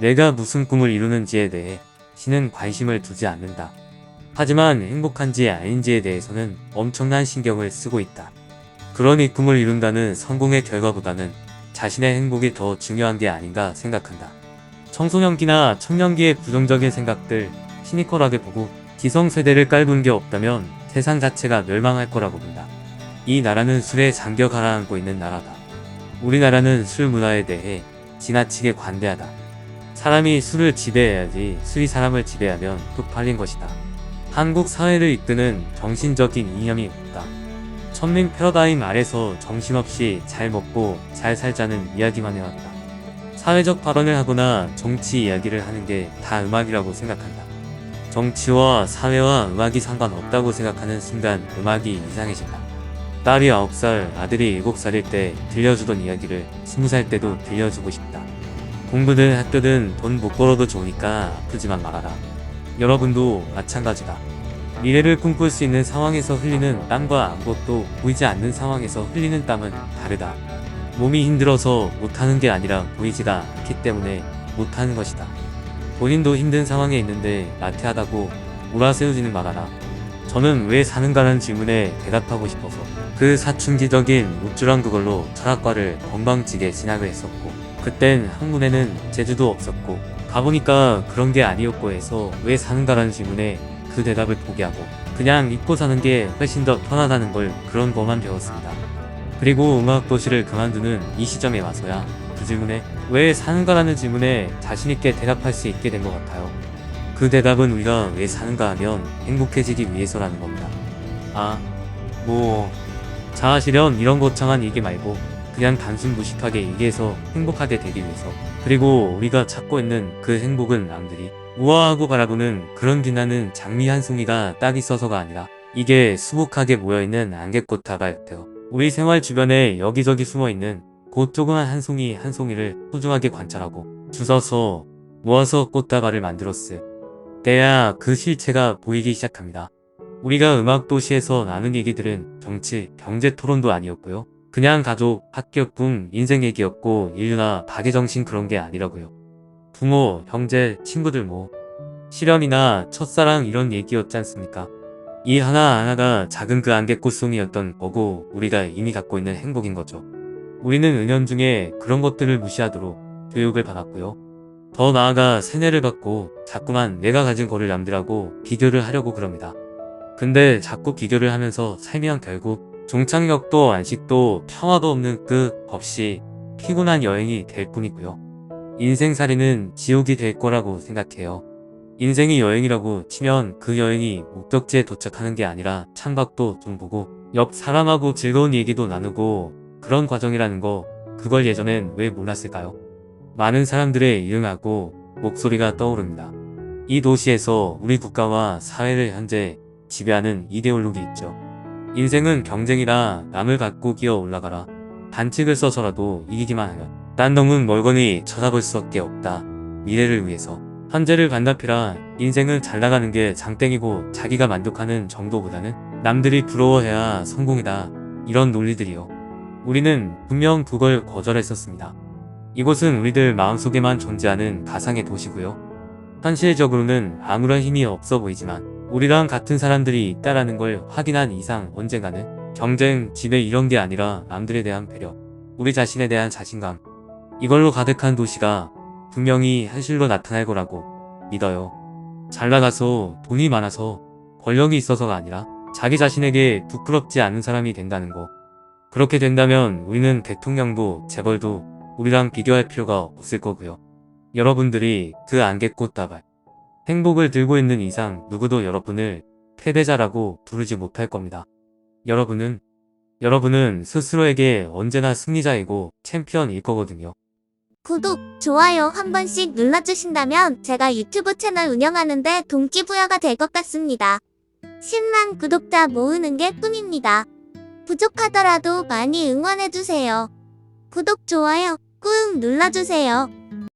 내가 무슨 꿈을 이루는지에 대해 신은 관심을 두지 않는다. 하지만 행복한지 아닌지에 대해서는 엄청난 신경을 쓰고 있다. 그러니 꿈을 이룬다는 성공의 결과보다는 자신의 행복이 더 중요한 게 아닌가 생각한다. 청소년기나 청년기의 부정적인 생각들 시니컬하게 보고 기성세대를 깔본 게 없다면 세상 자체가 멸망할 거라고 본다. 이 나라는 술에 잠겨 가라앉고 있는 나라다. 우리나라는 술 문화에 대해 지나치게 관대하다. 사람이 술을 지배해야지 술이 사람을 지배하면 뚝팔린 것이다. 한국 사회를 이끄는 정신적인 이념이 없다. 천민 패러다임 아래서 정신없이 잘 먹고 잘 살자는 이야기만 해왔다. 사회적 발언을 하거나 정치 이야기를 하는 게 다 음악이라고 생각한다. 정치와 사회와 음악이 상관없다고 생각하는 순간 음악이 이상해진다. 딸이 9살, 아들이 7살일 때 들려주던 이야기를 20살 때도 들려주고 싶다. 공부든 학교든 돈 못 벌어도 좋으니까 아프지만 말아라. 여러분도 마찬가지다. 미래를 꿈꿀 수 있는 상황에서 흘리는 땀과 아무것도 보이지 않는 상황에서 흘리는 땀은 다르다. 몸이 힘들어서 못하는 게 아니라 보이지가 않기 때문에 못하는 것이다. 본인도 힘든 상황에 있는데 나태하다고 몰아세우지는 말아라. 저는 왜 사는가라는 질문에 대답하고 싶어서 그 사춘기적인 우쭐한 그걸로 철학과를 건방지게 진학을 했었고 그땐 학문에는 재주도 없었고 가보니까 그런 게 아니었고 해서 왜 사는가라는 질문에 그 대답을 포기하고 그냥 잊고 사는 게 훨씬 더 편하다는 걸 그런 것만 배웠습니다. 그리고 음악 도시를 그만두는 이 시점에 와서야 그 질문에 왜 사는가라는 질문에 자신있게 대답할 수 있게 된 것 같아요. 그 대답은 우리가 왜 사는가 하면 행복해지기 위해서라는 겁니다. 아, 뭐, 자아실현 이런 거창한 얘기 말고 그냥 단순 무식하게 얘기해서 행복하게 되기 위해서. 그리고 우리가 찾고 있는 그 행복은 남들이 우아하고 바라보는 그런 빛나는 장미 한 송이가 딱 있어서가 아니라 이게 수북하게 모여있는 안개꽃 다발였대요. 우리 생활 주변에 여기저기 숨어있는 그 조그만 한 송이 한 송이를 소중하게 관찰하고 주워서 모아서 꽃다발을 만들었을 때야 그 실체가 보이기 시작합니다. 우리가 음악 도시에서 나눈 얘기들은 정치, 경제 토론도 아니었고요. 그냥 가족, 학교, 꿈, 인생 얘기였고 인류나 박애정신 그런 게 아니라고요. 부모, 형제, 친구들 뭐 실연이나 첫사랑 이런 얘기였지 않습니까? 이 하나하나가 작은 그 안개꽃송이였던 거고 우리가 이미 갖고 있는 행복인 거죠. 우리는 은연중에 그런 것들을 무시하도록 교육을 받았고요. 더 나아가 세뇌를 받고 자꾸만 내가 가진 거를 남들하고 비교를 하려고 그럽니다. 근데 자꾸 비교를 하면서 살면 결국 종착역도 안식도 평화도 없는 끝 없이 피곤한 여행이 될 뿐이고요. 인생살이는 지옥이 될 거라고 생각해요. 인생이 여행이라고 치면 그 여행이 목적지에 도착하는 게 아니라 창밖도 좀 보고 옆 사람하고 즐거운 얘기도 나누고 그런 과정이라는 거 그걸 예전엔 왜 몰랐을까요? 많은 사람들의 이름하고 목소리가 떠오릅니다. 이 도시에서 우리 국가와 사회를 현재 지배하는 이데올로기 있죠. 인생은 경쟁이라 남을 갖고 기어 올라가라. 반칙을 써서라도 이기기만 하면 딴 놈은 멀거니 쳐다볼 수 밖에 없다. 미래를 위해서. 현재를 반납해라. 인생은 잘 나가는 게 장땡이고 자기가 만족하는 정도보다는 남들이 부러워해야 성공이다. 이런 논리들이요. 우리는 분명 그걸 거절했었습니다. 이곳은 우리들 마음속에만 존재하는 가상의 도시고요. 현실적으로는 아무런 힘이 없어 보이지만 우리랑 같은 사람들이 있다라는 걸 확인한 이상 언젠가는 경쟁, 지배 이런 게 아니라 남들에 대한 배려, 우리 자신에 대한 자신감, 이걸로 가득한 도시가 분명히 현실로 나타날 거라고 믿어요. 잘 나가서 돈이 많아서 권력이 있어서가 아니라 자기 자신에게 부끄럽지 않은 사람이 된다는 거. 그렇게 된다면 우리는 대통령도 재벌도 우리랑 비교할 필요가 없을 거고요. 여러분들이 그 안개꽃 다발, 행복을 들고 있는 이상 누구도 여러분을 패배자라고 부르지 못할 겁니다. 여러분은, 여러분은 스스로에게 언제나 승리자이고 챔피언일 거거든요. 구독, 좋아요 한 번씩 눌러주신다면 제가 유튜브 채널 운영하는데 동기부여가 될 것 같습니다. 10만 구독자 모으는 게 꿈입니다. 부족하더라도 많이 응원해주세요. 구독, 좋아요 꾹 눌러주세요.